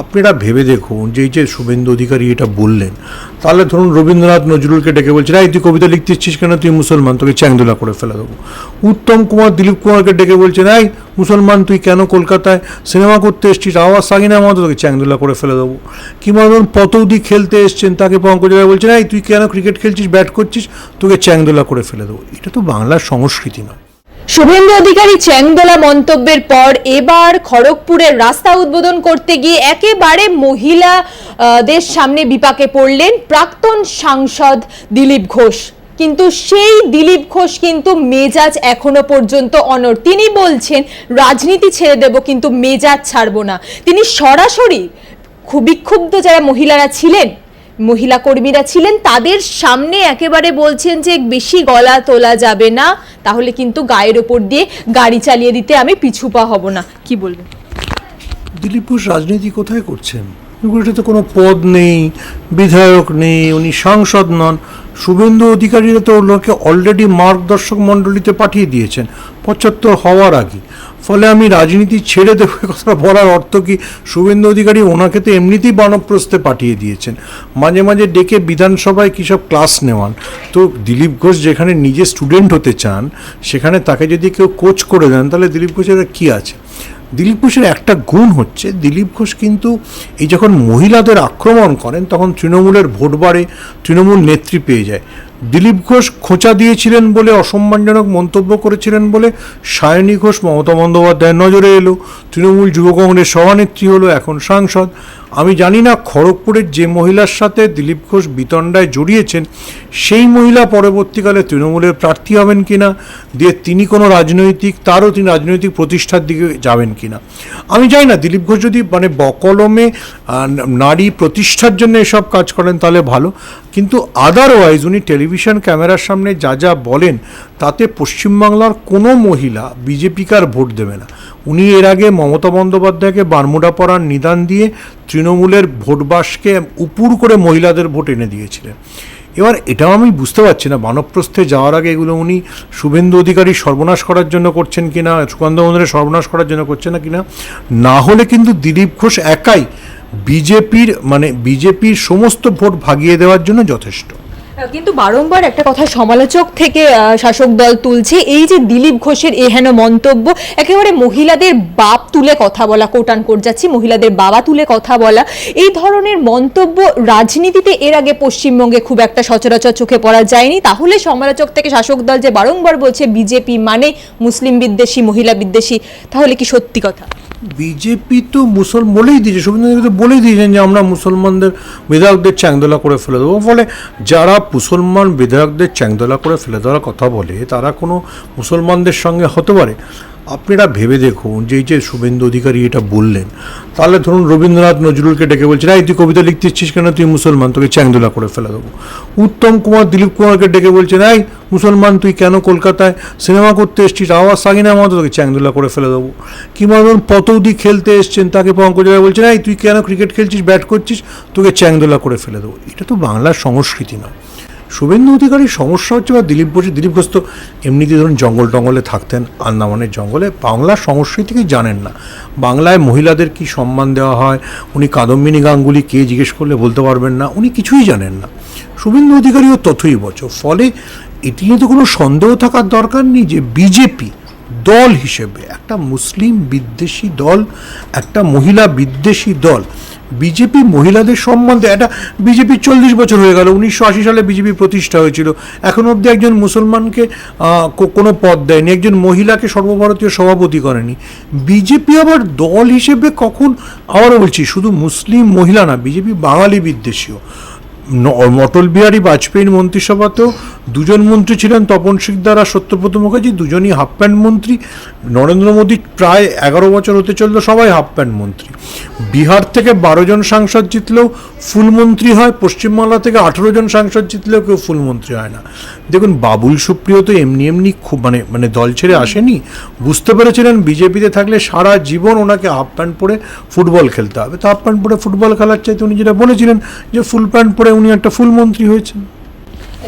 আপনারা ভেবে দেখুন যে এই যে শুভেন্দু অধিকারী এটা বললেন, তাহলে ধরুন রবীন্দ্রনাথ নজরুলকে ডেকে বলছেন, এই, তুই কবিতা লিখতে ইচ্ছিস কেন? তুই মুসলমান, তোকে চ্যাংদোলা করে ফেলে দেবো। উত্তম কুমার, দিলীপ কুমারকে ডেকে বলছে এই, মুসলমান, তুই কেন কলকাতায় সিনেমা করতে এসছিস? আওয়াজ সাগিনা মতো তোকে চ্যাংদোলা করে ফেলে দেবো। কিংবা ধরুন পতৌদি খেলতে এসছেন, তাকে পঙ্কজ রায় বলছেন, এই, তুই কেন ক্রিকেট খেলছিস ব্যাট করছিস? তোকে চ্যাংদোলা করে ফেলে দেবো। এটা তো বাংলার সংস্কৃতি নয়। শুভেন্দু অধিকারী চ্যাংদোলা মন্তব্যের পর এবার খড়গপুরের রাস্তা উদ্বোধন করতে গিয়ে একেবারে মহিলাদের সামনে বিপাকে পড়লেন প্রাক্তন সাংসদ দিলীপ ঘোষ। কিন্তু সেই দিলীপ ঘোষ কিন্তু মেজাজ এখনও পর্যন্ত অনর তিনি বলছেন, রাজনীতি ছেড়ে দেব কিন্তু মেজাজ ছাড়বো না। তিনি সরাসরি বিক্ষুব্ধ যারা মহিলারা ছিলেন মহিলা কর্মীরা ছিলেন, তাদের সামনে একেবারে বলছেন যে বেশি গলা তোলা যাবে না, তাহলে কিন্তু গায়ের ওপর দিয়ে গাড়ি চালিয়ে দিতে আমি পিছু পা হব না। কি বলবেন? দিলীপ ঘোষ রাজনীতি কোথায় করছেন? তো কোনো পদ নেই, বিধায়ক নেই, উনি সাংসদ নন। শুভেন্দু অধিকারীরা তো ওনাকে অলরেডি মার্গদর্শক মণ্ডলীতে পাঠিয়ে দিয়েছেন, পঁচাত্তর হওয়ার আগে। ফলে আমি রাজনীতি ছেড়ে দেবো, এ কথাটা বলার অর্থ কি? শুভেন্দু অধিকারী ওনাকে তো এমনিতেই বানপ্রস্থে পাঠিয়ে দিয়েছেন। মাঝে মাঝে ডেকে বিধানসভায় কী সব ক্লাস নেওয়ান? তো দিলীপ ঘোষ যেখানে নিজে স্টুডেন্ট হতে চান, সেখানে তাকে যদি কেউ কোচ করে দেন, তাহলে দিলীপ ঘোষের কী আছে? দিলীপ ঘোষের একটা গুণ হচ্ছে, দিলীপ ঘোষ কিন্তু এই যখন মহিলাদের আক্রমণ করেন, তখন তৃণমূলের ভোট বাড়ে, তৃণমূল নেত্রী পেয়ে যায়। দিলীপ ঘোষ খোঁচা দিয়েছিলেন বলে, অসম্মানজনক মন্তব্য করেছিলেন বলে সায়নী ঘোষ, মমতা বন্দ্যোপাধ্যায়ের নজরে এলো। তৃণমূল যুব কংগ্রেস সভানেত্রী হলো এখন সাংসদ। আমি জানি না খড়গপুরের যে মহিলার সাথে দিলীপ ঘোষ বিতণ্ডায় জড়িয়েছেন, সেই মহিলা পরবর্তীকালে তৃণমূলের প্রার্থী হবেন কিনা, দিয়ে তিনি কোনো রাজনৈতিক, তারও তিনি রাজনৈতিক প্রতিষ্ঠার দিকে যাবেন কিনা। আমি জানি না, দিলীপ ঘোষ যদি মানে বকলমে নারী প্রতিষ্ঠার জন্য এসব কাজ করেন তাহলে ভালো। কিন্তু আদারওয়াইজ উনি টেলিভিশন ক্যামেরার সামনে যা যা বলেন, তাতে পশ্চিমবাংলার কোনো মহিলা বিজেপিকার ভোট দেবে না। উনি এর আগে মমতা বন্দ্যোপাধ্যায়কে বারমুডা পড়ার নিদান দিয়ে তৃণমূলের ভোটবাসকে উপুর করে মহিলাদের ভোট এনে দিয়েছিলেন। এবার এটাও আমি বুঝতে পারছি না, বানপ্রস্থে যাওয়ার আগে এগুলো উনি শুভেন্দু অধিকারী সর্বনাশ করার জন্য করছেন কিনা, সুকান্ত মন্দিরের সর্বনাশ করার জন্য করছেন না কিনা, না হলে কিন্তু দিলীপ ঘোষ একাই বিজেপির মানে বিজেপির সমস্ত ভোট ভাগিয়ে দেওয়ার জন্য যথেষ্ট। কিন্তু বারংবার একটা কথা সমালোচক থেকে শাসক দল তুলছে, এই যে দিলীপ ঘোষের এহেন মন্তব্য, একেবারে মহিলাদের বাপ তুলে কথা বলা কোটান কোট যাচ্ছি, মহিলাদের বাবা তুলে কথা বলা, এই ধরনের মন্তব্য রাজনীতিতে এর আগে পশ্চিমবঙ্গে খুব একটা সচরাচর চোখে পড়া যায়নি। তাহলে সমালোচক থেকে শাসক দল যে বারংবার বলছে বিজেপি মানে মুসলিম বিদ্বেষী, মহিলা বিদ্বেষী, তাহলে কি সত্যি কথা? বিজেপি তো মুসল, বলেই দিয়েছে, শুভেন্দু তো বলেই দিয়েছেন যে আমরা মুসলমানদের বিধায়কদের চ্যাংদোলা করে ফেলে দেবো। ফলে যারা মুসলমান বিধায়কদের চ্যাংদোলা করে ফেলে দেওয়ার কথা বলে, তারা কোনো মুসলমানদের সঙ্গে হতে পারে। আপনারা ভেবে দেখুন যে এই যে শুভেন্দু অধিকারী এটা বললেন, তাহলে ধরুন রবীন্দ্রনাথ নজরুলকে ডেকে বলছেন, এই, তুই কবিতা লিখতে ইচ্ছিস কেন? তুই মুসলমান, তোকে চ্যাংদোলা করে ফেলে দেবো। উত্তম কুমার দিলীপ কুমারকে ডেকে বলছেন, এই, মুসলমান, তুই কেন কলকাতায় সিনেমা করতে এসছিস? আওয়াজ সাগিনা মতো তোকে চ্যাংদোলা করে ফেলে দেবো। কিংবা ধরুন পতৌদি খেলতে এসছেন, তাকে পঙ্কজ রায় বলছেন, এই, তুই কেন ক্রিকেট খেলছিস ব্যাট করছিস? তোকে চ্যাংদোলা করে ফেলে দেবো। এটা তো বাংলার সংস্কৃতি নয়। শুভেন্দু অধিকারীর সমস্যা হচ্ছে বা দিলীপ ঘোষ দিলীপ ঘোষ তো এমনিতে ধরুন জঙ্গল টঙ্গলে থাকতেন, আন্দামানের জঙ্গলে। বাংলার সংস্কৃতিকে জানেন না। বাংলায় মহিলাদের কি সম্মান দেওয়া হয়? উনি কাদম্বিনী গাঙ্গুলি কে জিজ্ঞেস করলে বলতে পারবেন না? উনি কিছুই জানেন না। শুভেন্দু অধিকারীও তথই বছর ফলে এটি নিয়ে তো কোনো সন্দেহ থাকার দরকার নেই যে বিজেপি দল হিসেবে, একটা মুসলিম বিদ্বেষী দল, একটা মহিলা বিদ্বেষী দল। বিজেপি মহিলাদের সম্বন্ধে একটা, বিজেপি চল্লিশ বছর হয়ে গেল, উনিশশো আশি সালে বিজেপি প্রতিষ্ঠা হয়েছিল। এখন অবধি একজন মুসলমানকে কোনো পদ দেয়নি, একজন মহিলাকে সর্বভারতীয় সভাপতি করেনি। বিজেপি আবার দল হিসেবে কখন, আবারও বলছি, শুধু মুসলিম মহিলা না, বিজেপি বাঙালি বিদ্বেষীও। অটল বিহারী বাজপেয়ীর মন্ত্রিসভাতেও দুজন মন্ত্রী ছিলেন তপন শিকদার আর সত্যব্রত মুখার্জি, দুজনই হাফ প্যান্ট মন্ত্রী। নরেন্দ্র মোদী প্রায় এগারো বছর হতে চলল সবাই হাফ প্যান্ট মন্ত্রী। বিহার থেকে বারো জন সাংসদ জিতলেও ফুল মন্ত্রী হয়, পশ্চিমবাংলা থেকে আঠেরো জন সাংসদ জিতলেও কেউ ফুল মন্ত্রী হয় না। দেখুন, বাবুল সুপ্রিয় তো এমনি এমনি খুব মানে মানে দল ছেড়ে আসেনি। বুঝতে পেরেছিলেন বিজেপিতে থাকলে সারা জীবন ওনাকে হাফ প্যান্ট পরে ফুটবল খেলতে হবে। তো হাফ প্যান্ট পরে ফুটবল খেলার চাইতে উনি যেটা বলেছিলেন যে ফুল প্যান্ট পরে উনি একটা ফুল মন্ত্রী হয়েছেন।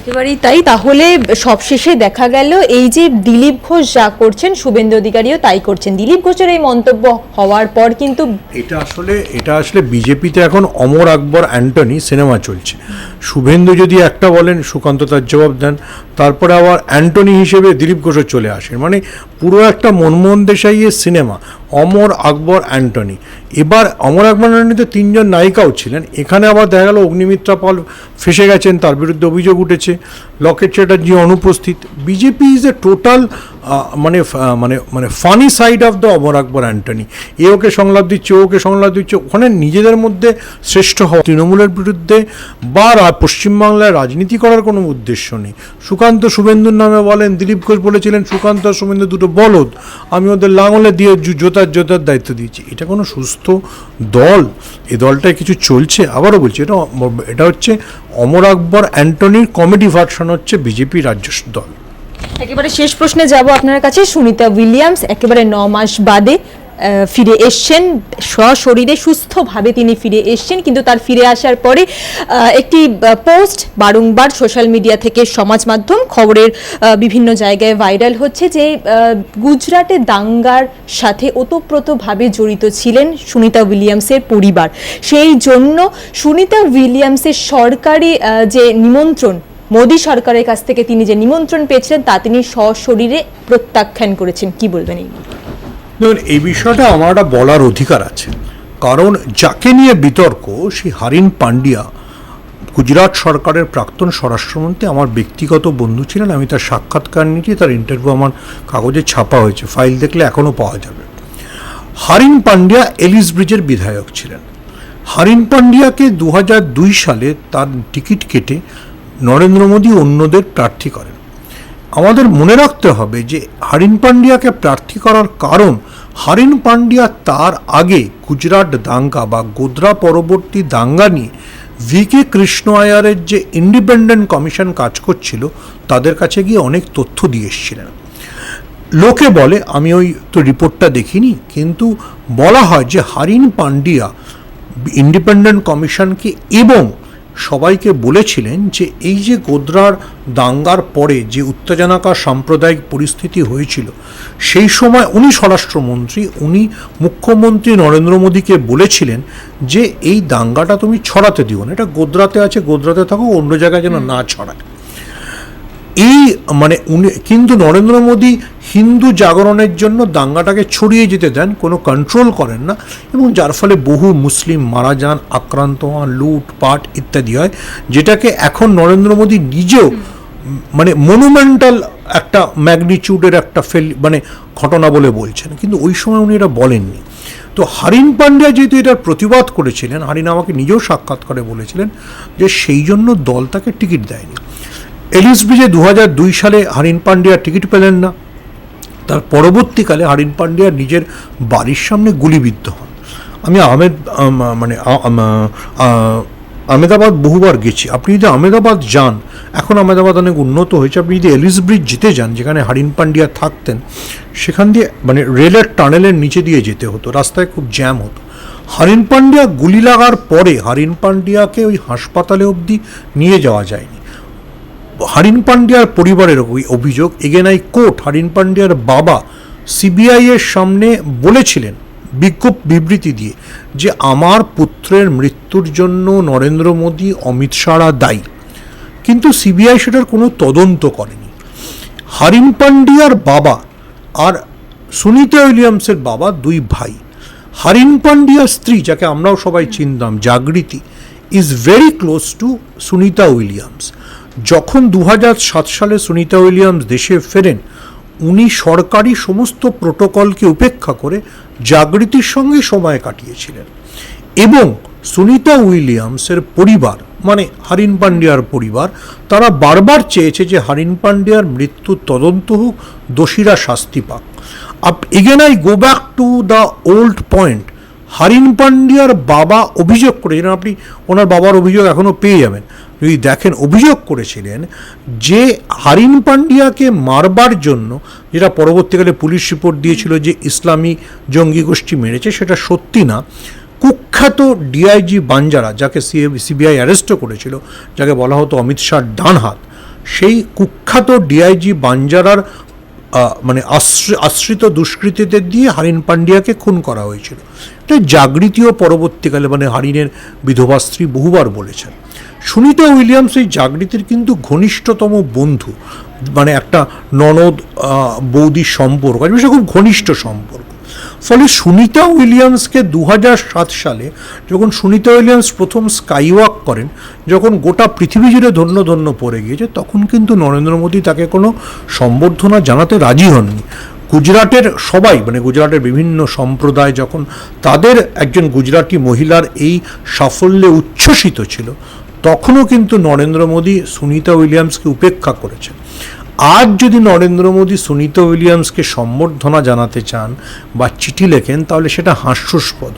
একেবারেই তাই। তাহলে সবশেষে দেখা গেল এই যে দিলীপ ঘোষ যা করছেন শুভেন্দু অধিকারীও তাই করছেন। দিলীপ ঘোষের এই মন্তব্য হওয়ার পর কিন্তু এটা আসলে এটা আসলে বিজেপিতে এখন অমর আকবর অ্যান্টনি সিনেমা চলছে। শুভেন্দু যদি একটা বলেন, সুকান্ত তার জবাব দেন। তারপরে আবার অ্যান্টনি হিসেবে দিলীপ ঘোষও চলে আসেন। মানে পুরো একটা মনমোহন দেশাইয়ের সিনেমা, অমর আকবর, অ্যান্টনি। এবার অমর আকবর অ্যান্টনিতে তিনজন নায়িকাও ছিলেন। এখানে আবার দেখা গেল অগ্নিমিত্রা পাল ফেসে গেছেন, তার বিরুদ্ধে অভিযোগ উঠেছে। লকেট চ্যাটার্জি অনুপস্থিত। বিজেপি ইজ এ টোটাল মানে মানে মানে funny side of the Amar Akbar Anthony. এ ওকে সংলাপ দিচ্ছে ওকে সংলাপ দিচ্ছে, ওখানে নিজেদের মধ্যে শ্রেষ্ঠ হওয়া। তৃণমূলের বিরুদ্ধে বা পশ্চিমবাংলায় রাজনীতি করার কোনো উদ্দেশ্য নেই। সুকান্ত শুভেন্দুর নামে বলেন, দিলীপ ঘোষ বলেছিলেন, সুকান্ত আর শুভেন্দু দুটো বলদ, আমি ওদের লাঙলে দিয়ে জোতার জোতার দায়িত্ব দিয়েছি। এটা কোনো সুস্থ দল, এ দলটায় কিছু চলছে? আবারও বলছি, এটা এটা হচ্ছে অমর আকবর অ্যান্টনির কমেডি ভার্সন হচ্ছে বিজেপি রাজ্য দল। একেবারে শেষ প্রশ্নে যাব আপনার কাছে। সুনিতা উইলিয়ামস একেবারে ন মাস বাদে ফিরে এসছেন। সশরীরে সুস্থভাবে তিনি ফিরে এসছেন, কিন্তু তার ফিরে আসার পরে একটি পোস্ট বারংবার সোশ্যাল মিডিয়া থেকে সমাজ মাধ্যম খবরের বিভিন্ন জায়গায় ভাইরাল হচ্ছে যে গুজরাটে দাঙ্গার সাথে ওতপ্রোতভাবে জড়িত ছিলেন সুনিতা উইলিয়ামসের পরিবার। সেই জন্য সুনিতা উইলিয়ামসের সরকারি যে নিমন্ত্রণ মোদী সরকারের কাছ থেকে তিনি যে নিমন্ত্রণ পেয়েছিলেন, তা তিনি সশরীরে প্রত্যাখ্যান করেছেন। কি বলবেন এই? দেখুন এই বিষয়টা আমার বলার অধিকার আছে। কারণ যাকে নিয়ে বিতর্ক, সেই হারিন পান্ডিয়া গুজরাট সরকারের প্রাক্তন স্বরাষ্ট্রমন্ত্রী, আমার ব্যক্তিগত বন্ধু ছিলেন, আমি তার সাক্ষাৎকার নিয়েছি, তার ইন্টারভিউ আমার কাগজে ছাপা হয়েছে ফাইল দেখলে এখনও পাওয়া যাবে। হারিন পান্ডিয়া এলিস ব্রিজের বিধায়ক ছিলেন। হারিন পান্ডিয়াকে দু হাজার দুই সালে তার টিকিট কেটে নরেন্দ্র মোদী অন্যদের প্রার্থী করেন। আমাদের মনে রাখতে হবে যে হারিন পান্ডিয়াকে প্রার্থী করার কারণ হারিন পান্ডিয়া তার আগে গুজরাট দাঙ্গা বা গোদ্রা পরবর্তী দাঙ্গা নিয়ে ভি কে কৃষ্ণ আয়ারের যে ইন্ডিপেন্ডেন্ট কমিশন কাজ করছিল, তাদের কাছে গিয়ে অনেক তথ্য দিয়ে এসেছিলেন। লোকে বলে, আমি ওই তো রিপোর্টটা দেখিনি, কিন্তু বলা হয় যে হারিন পান্ডিয়া ইন্ডিপেন্ডেন্ট কমিশনকে এবং সবাইকে বলেছিলেন যে এই যে গোদ্রার দাঙ্গার পরে যে উত্তেজনাকার সাম্প্রদায়িক পরিস্থিতি হয়েছিল সেই সময় উনি স্বরাষ্ট্রমন্ত্রী উনি মুখ্যমন্ত্রী নরেন্দ্র মোদীকে বলেছিলেন যে এই দাঙ্গাটা তুমি ছড়াতে দিও না এটা গোদ্রাতে আছে গোদ্রাতে থাকো অন্য জায়গায় যেন না ছড়ায়। এই মানে উনি, কিন্তু নরেন্দ্র মোদী হিন্দু জাগরণের জন্য দাঙ্গাটাকে ছড়িয়ে যেতে দেন, কোনো কন্ট্রোল করেন না, এবং যার ফলে বহু মুসলিম মারা যান, আক্রান্ত হন, লুটপাট ইত্যাদি হয়, যেটাকে এখন নরেন্দ্র মোদী নিজেও মানে মনুমেন্টাল একটা ম্যাগনিচিউডের একটা ফেল মানে ঘটনা বলে বলছেন। কিন্তু ওই সময় উনি এটা বলেননি। তো হারিন পান্ডিয়া যেহেতু এটার প্রতিবাদ করেছিলেন হারিন আমাকে নিজেও সাক্ষাৎ করে বলেছিলেন যে সেই জন্য দল তাকে টিকিট দেয়নি। এলিস ব্রিজে দু দুই সালে হারিন পান্ডিয়া টিকিট পেলেন না। তার পরবর্তীকালে হারিন পান্ডিয়া নিজের বাড়ির সামনে গুলিবিদ্ধ হন। আমি আহমেদ মানে আহমেদাবাদ বহুবার গেছি। আপনি যদি আহমেদাবাদ যান, এখন আহমেদাবাদ অনেক উন্নত হয়েছে। আপনি যদি এলিস ব্রিজ যেতে যান, যেখানে হারিন পান্ডিয়া থাকতেন, সেখান দিয়ে মানে রেলের টানেলের নিচে দিয়ে যেতে হতো, রাস্তায় খুব জ্যাম হতো। হারিন পান্ডিয়া গুলি লাগার পরে হারিন পান্ডিয়াকে ওই হাসপাতালে অবধি নিয়ে যাওয়া যায়নি। হারিন পান্ডিয়ার পরিবারের অভিযোগ, এগেন আই কোর্ট হারিন পান্ডিয়ার বাবা সিবিআই এর সামনে বলেছিলেন বিক্ষোভ বিবৃতি দিয়ে যে আমার পুত্রের মৃত্যুর জন্য নরেন্দ্র মোদী, অমিত শাহরা দায়ী। কিন্তু সিবিআই সেটার কোনো তদন্ত করেনি। হারিন পান্ডিয়ার বাবা আর সুনিতা উইলিয়ামসের বাবা দুই ভাই। হারিন পান্ডিয়ার স্ত্রী, যাকে আমরাও সবাই চিনতাম, Jagriti is very close to Sunita Williams. যখন দু সালে সুনিতা উইলিয়ামস দেশে ফেরেন, উনি সরকারি সমস্ত প্রোটোকলকে উপেক্ষা করে জাগৃতির সঙ্গে সময় কাটিয়েছিলেন এবং সুনিতা উইলিয়ামসের পরিবার মানে হারিন পান্ডিয়ার পরিবার, তারা বারবার চেয়েছে যে হারিন পান্ডিয়ার মৃত্যুর তদন্ত হোক, দোষীরা শাস্তি পাক। Up again I go back to the old point Harin পান্ডিয়ার বাবা অভিযোগ করেছিলেন, আপনি ওনার বাবার অভিযোগ এখনও পেয়ে যাবেন। যদি দেখেন, অভিযোগ করেছিলেন যে হারিন পান্ডিয়াকে মারবার জন্য, যেটা পরবর্তীকালে পুলিশ রিপোর্ট দিয়েছিল যে ইসলামী জঙ্গি গোষ্ঠী মেরেছে, সেটা সত্যি না। কুখ্যাত ডিআইজি বাঞ্জারা, যাকে সিবিআই অ্যারেস্টও করেছিল, যাকে বলা হতো অমিত শাহর ডান হাত সেই কুখ্যাত ডিআইজি বাঞ্জারার মানে আশ্রিত দুষ্কৃতীদের দিয়ে হারিন পান্ডিয়াকে খুন করা হয়েছিল। এটা জাগৃতিও পরবর্তীকালে মানে হারিনের বিধবা স্ত্রী বহুবার বলেছেন। সুনিতা উইলিয়ামস এই জাগৃতির কিন্তু ঘনিষ্ঠতম বন্ধু। মানে একটা ননদ বৌদি সম্পর্ক খুব ঘনিষ্ঠ সম্পর্ক। ফলে সুনিতা উইলিয়ামসকে দু সালে যখন সুনিতা উইলিয়ামস প্রথম স্কাইওয়াক করেন, যখন গোটা পৃথিবী জুড়ে ধন্য ধন্য পড়ে গিয়েছে, তখন কিন্তু নরেন্দ্র মোদী তাকে কোনো সম্বর্ধনা জানাতে রাজি হননি। গুজরাটের সবাই মানে গুজরাটের বিভিন্ন সম্প্রদায় যখন তাদের একজন গুজরাটি মহিলার এই সাফল্যে উচ্ছ্বসিত ছিল, তখনও কিন্তু নরেন্দ্র মোদী সুনিতা উইলিয়ামসকে উপেক্ষা করেছেন। আজ যদি নরেন্দ্র মোদী সুনিতা উইলিয়ামসকে সম্বর্ধনা জানাতে চান বা চিঠি লেখেন তাহলে সেটা হাস্যস্পদ।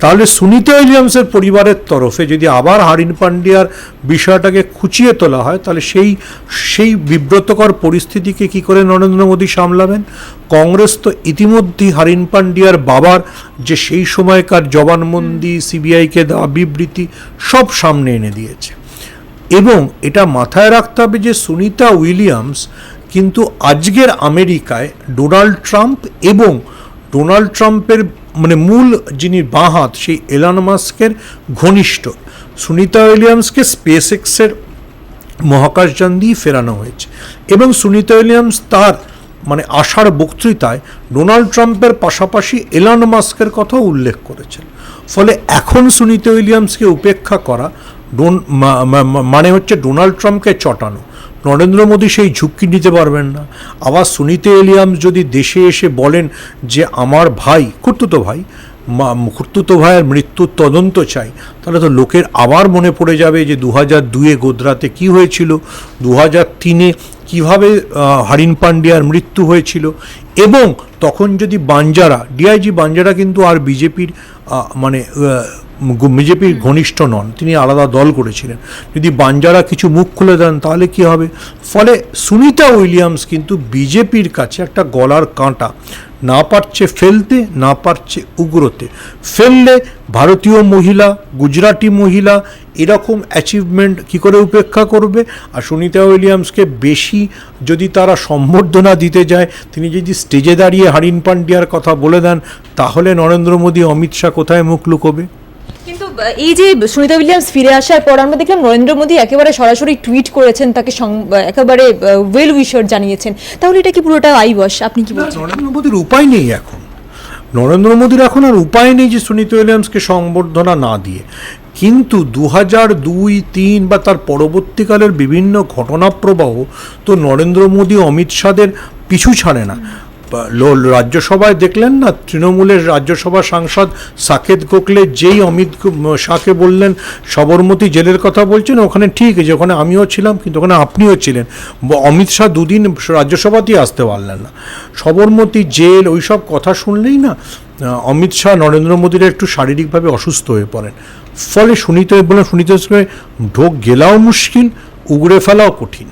তাহলে সুনিতা উইলিয়ামসের পরিবারের তরফে যদি আবার হারিন পান্ডিয়ার বিষয়টাকে খুঁচিয়ে তোলা হয় তাহলে সেই সেই বিব্রতকর পরিস্থিতিকে কি করে নরেন্দ্র মোদী সামলাবেন? কংগ্রেস তো ইতিমধ্যেই হারিন পান্ডিয়ার বাবার যে সেই সময়কার জবানবন্দি সিবিআইকে দেওয়া বিবৃতি সব সামনে এনে দিয়েছে। এবং এটা মাথায় রাখতে হবে যে সুনিতা উইলিয়ামস কিন্তু আজকের আমেরিকায় ডোনাল্ড ট্রাম্প এবং ডোনাল্ড ট্রাম্পের মানে মূল যিনি বাঁ হাত সেই এলান মাস্কের ঘনিষ্ঠ। সুনিতা উইলিয়ামসকে স্পেস এক্সের মহাকাশযান দিয়ে ফেরানো হয়েছে এবং সুনিতা উইলিয়ামস তার মানে আশার বক্তৃতায় ডোনাল্ড ট্রাম্পের পাশাপাশি এলান মাস্কের কথাও উল্লেখ করেছেন। ফলে এখন সুনিতা উইলিয়ামসকে উপেক্ষা করা ডোন মানে হচ্ছে ডোনাল্ড ট্রাম্পকে চটানো। নরেন্দ্র মোদী সেই ঝুঁকি নিতে পারবেন না। আবার সুনিতা উইলিয়ামস যদি দেশে এসে বলেন যে, আমার ভাই খুর্তুতো ভাই খুর্তুতো ভাইয়ের মৃত্যুর তদন্ত চাই। তাহলে তো লোকের আবার মনে পড়ে যাবে যে দু হাজার দুয়ে গোদরাতে কী হয়েছিল? দু হাজার তিনে কীভাবে হারিন পান্ডিয়ার মৃত্যু হয়েছিল? এবং তখন যদি বাঞ্জারা, ডিআইজি বাঞ্জারা কিন্তু আর বিজেপির মানে বিজেপির ঘনিষ্ঠ নন তিনি আলাদা দল করেছিলেন। যদি বাঞ্জারা কিছু মুখ খুলে দেন তাহলে কি হবে? ফলে সুনিতা উইলিয়ামস কিন্তু বিজেপির কাছে একটা গলার কাঁটা। না পারছে ফেলতে না পারছে উগ্রতে। ফেললে ভারতীয় মহিলা গুজরাটি মহিলা এরকম অ্যাচিভমেন্ট কি করে উপেক্ষা করবে? আর সুনিতা উইলিয়ামসকে বেশি যদি তারা সম্বর্ধনা দিতে যায় তিনি যদি স্টেজে দাঁড়িয়ে হারিন পান্ডিয়ার কথা বলে দেন তাহলে নরেন্দ্র মোদী অমিত শাহ কোথায় মুখ লুকোবে? কিন্তু এই যে সুনিতা উইলিয়ামস ফিরে আসার পর আমরা দেখলাম নরেন্দ্র মোদী একেবারে সরাসরি টুইট করেছেন, তাকে একেবারে ওয়েল উইশার জানিয়েছেন। তাহলে এটা কি পুরোটা আইবস আপনি কি বলছেন? নরেন্দ্র মোদীর উপায় নেই এখন। নরেন্দ্র মোদীর এখন আর উপায় নেই যে সুনিতা উইলিয়ামসকে সংবর্ধনা না দিয়ে। কিন্তু দু হাজার দুই, তিন বা তার পরবর্তীকালের বিভিন্ন ঘটনাপ্রবাহ তো নরেন্দ্র মোদী অমিত শাহের পিছু ছাড়ে না। রাজ্যসভায় দেখলেন না? তৃণমূলের রাজ্যসভা সাংসদ সাকেত গোখলে যেই অমিত শাহকে বললেন, সবরমতী জেলের কথা বলছেন, ওখানে ঠিক আছে, ওখানে আমিও ছিলাম, কিন্তু ওখানে আপনিও ছিলেন। অমিত শাহ দুদিন রাজ্যসভাতেই আসতে পারলেন না। সবরমতী জেল ওই সব কথা শুনলেই না অমিত শাহ নরেন্দ্র মোদীর একটু শারীরিকভাবে অসুস্থ হয়ে পড়েন। ফলে সুনীত বলে সুনীত ঢোক গেলাও মুশকিল, উগড়ে ফেলাও কঠিন।